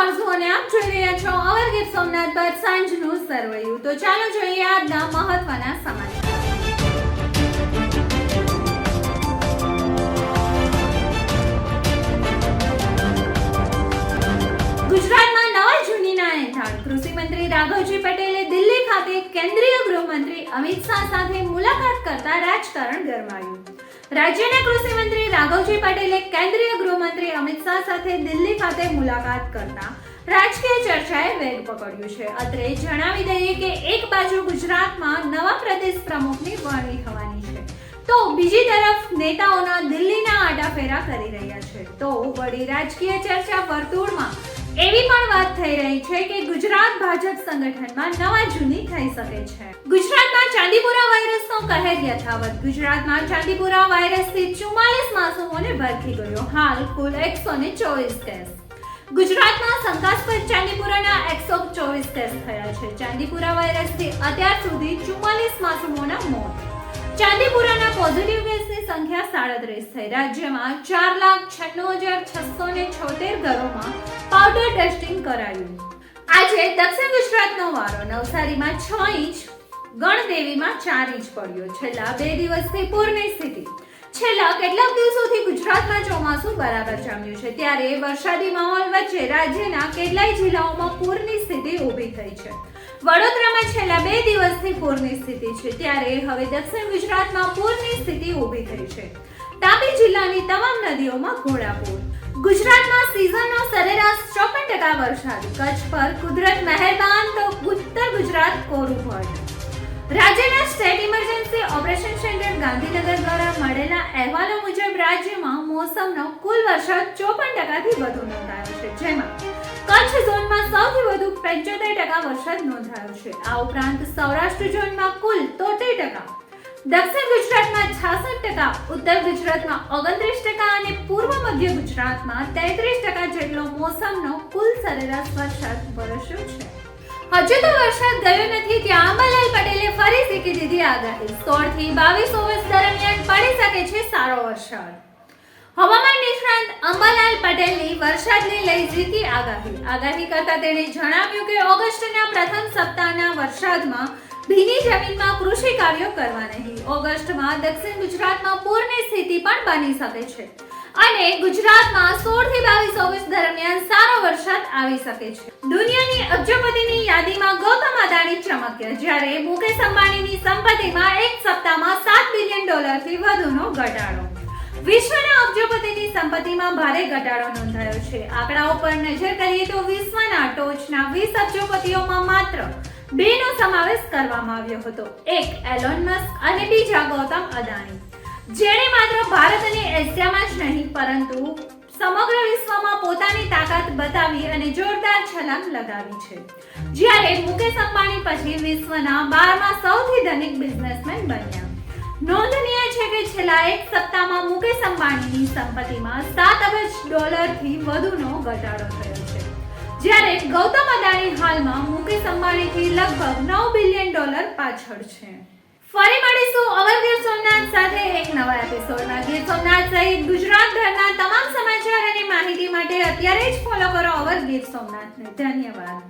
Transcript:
આરઝુ આપ જોઈ રહ્યા છો. અવર ગીત સોમનાથ બાદ સાંજનું સરવૈયું. તો ચાલો જોઈએ આજના મહત્વના સમાચાર. ગુજરાતમાં નવા જૂનીના હેઠળ કૃષિ મંત્રી રાઘવજી પટેલે દિલ્હી ખાતે કેન્દ્રીય ગૃહમંત્રી અમિત શાહ સાથે મુલાકાત કરતા રાજકારણ ગરમાયું. રાજ્યના કૃષિ મંત્રી રાઘવજી પટેલે કેન્દ્રીય ગૃહમંત્રી અમિત શાહ સાથે દિલ્હી ખાતે મુલાકાત કરતા રાજકીય ચર્ચાએ વેગ પકડ્યું છે. અત્રે જણાવી દઈએ કે એક બાજુ ગુજરાતમાં નવા પ્રદેશ પ્રમુખની વરણી થવાની છે. તો બીજી તરફ નેતાઓના દિલ્હીના આડાફેરા કરી રહ્યા છે. તો વળી રાજકીય ચર્ચા વર્તુળમાં એવી પણ વાત થઈ રહી છે કે ગુજરાત ભાજપ સંગઠનમાં નવા જૂની થઈ શકે છે. ચાંદીપુરા વાયરસનો કહેર યથાવત. ગુજરાતમાં ચાંદીપુરા વાયરસથી ચુમ્માલીસ માસૂમોને ભરખી ગયો હાલ, કુલ એકસો ને ચોવીસ કેસ ગુજરાતમાં શંકાસ્પદ ચાંદીપુરાના એકસો ચોવીસ કેસ થયા છે. ચાંદીપુરા વાયરસથી અત્યાર સુધી ચુમ્માલીસ માસૂમોના મોત. ચાંદીપુરાના પોઝિટિવ કેસની સંખ્યા સાડત્રીસ થઈ. રાજ્યમાં ચાર લાખ છન્નું હજાર છસો ને છોતેર ઘરોમાં પાવડર ટેસ્ટિંગ કરાયું. આજે દક્ષિણ ગુજરાતનો વારો. નવસારીમાં છ ઇંચ ગણદેવીમાં ચાર ઇંચ પડ્યો. છેલ્લા બે દિવસથી પૂરની સ્થિતિ. છેલ્લા કેટલાક દિવસોથી ગુજરાતમાં ચોમાસું બરાબર જામ્યું છે. ત્યારે વરસાદી માહોલ વચ્ચે રાજ્યના કેટલાય જિલ્લાઓમાં પૂરની સ્થિતિ ઊભી થઈ છે. વડોદરામાં છેલ્લા બે દિવસથી પૂરની સ્થિતિ છે. ત્યારે હવે દક્ષિણ ગુજરાતમાં પૂરની સ્થિતિ ઊભી થઈ છે. તાપી જિલ્લાની તમામ નદીઓમાં ઘોડાપૂર. ગુજરાતમાં સિઝનનો સરેરાશ ચોપન ટકા વરસાદ. કચ્છ પર કુદરત મહેરબાન તો ઉત્તર ગુજરાત કોરું ભટ્ટ રાજ્યના state emergency operation centre Gandhinagar દ્વારા મળેલા અહેવાલો મુજબ રાજ્યમાં મોસમનો કુલ વરસાદ ચોપન ટકાથી વધુ નોંધાયો છે. જેમાં કચ્છ ઝોનમાં સૌથી વધુ પંચોતેર ટકા વરસાદ નોંધાયો છે. આ ઉપરાંત સૌરાષ્ટ્ર ઝોનમાં કુલ તોતેર ટકા, દક્ષિણ ગુજરાતમાં છાસઠ ટકા, ઉત્તર ગુજરાતમાં ઓગણત્રીસ ટકા અને પૂર્વ મધ્ય ગુજરાતમાં તેત્રીસ ટકા જેટલો મોસમનો કુલ સરેરાશ વરસાદ વરસ્યો છે. હજુ તો વરસાદ ગયો નથી, ત્યાં અંબાલાલ પટેલે ફરી શીખી દીધી આગાહી. સોળથી બાવીસ ઓગસ્ટ દરમિયાન પડી શકે છે સારો વરસાદ. હવામાન નિષ્ણાંત અંબાલાલ પટેલની વરસાદને લઈ જીતી આગાહી. આગાહી કરતા તેણે જણાવ્યું કે ઓગસ્ટના પ્રથમ સપ્તાહના વરસાદમાં ભીની જમીનમાં કૃષિ કાર્યો કરવા નહીં. ઓગસ્ટમાં દક્ષિણ ગુજરાતમાં પૂરની સ્થિતિ પણ બની શકે છે. અને ગુજરાતમાં સોળથી બાવીસ ઓગસ્ટ દરમિયાન સારો આવી શકે છે. દુનિયાની અબજોપતિની યાદીમાં ગૌતમ અદાણી ચમક્યા, જ્યારે મુકેશ અંબાણીની સંપત્તિમાં એક સપ્તાહમાં સાત બિલિયન ડોલરથી વધુનો ઘટાડો. વિશ્વના અબજોપતિની સંપત્તિમાં ભારે ઘટાડો નોંધાયો છે. આંકડાઓ પર નજર કરીએ તો વિશ્વના ટોચના 20 અબજોપતિઓમાં માત્ર બે નો સમાવેશ કરવામાં આવ્યો હતો. એક એલોન મસ્ક અને બીજા ગૌતમ અદાણી. જેણે માત્ર ભારત અને એશિયામાં જ નહીં, પરંતુ સમગ્ર વિશ્વમાં પોતાની તાકાત બતાવી અને જોરદાર છલાંગ લગાવી છે. જ્યારે મુકેશ અંબાણી પછી વિશ્વના બારમા સૌથી ધનિક બિઝનેસમેન બન્યા. નોંધનીય છે કે છેલ્લા એક સપ્તાહમાં મુકેશ અંબાણીની સંપત્તિમાં સાત અબજ ડોલરથી વધુનો ઘટાડો થયો છે. જ્યારે ગૌતમ અદાણી હાલમાં મુકેશ અંબાણીથી લગભગ નવ બિલિયન ડોલર પાછળ છે. ફરી મળીશું અવર ગીર સોમનાથ સાથે એક નવા એપિસોડમાં ગીર સોમનાથ સહિત ગુજરાતભરના તમામ સમાચાર અને માહિતી માટે અત્યારે જ ફોલો કરો અવર ગીર સોમનાથને. ધન્યવાદ.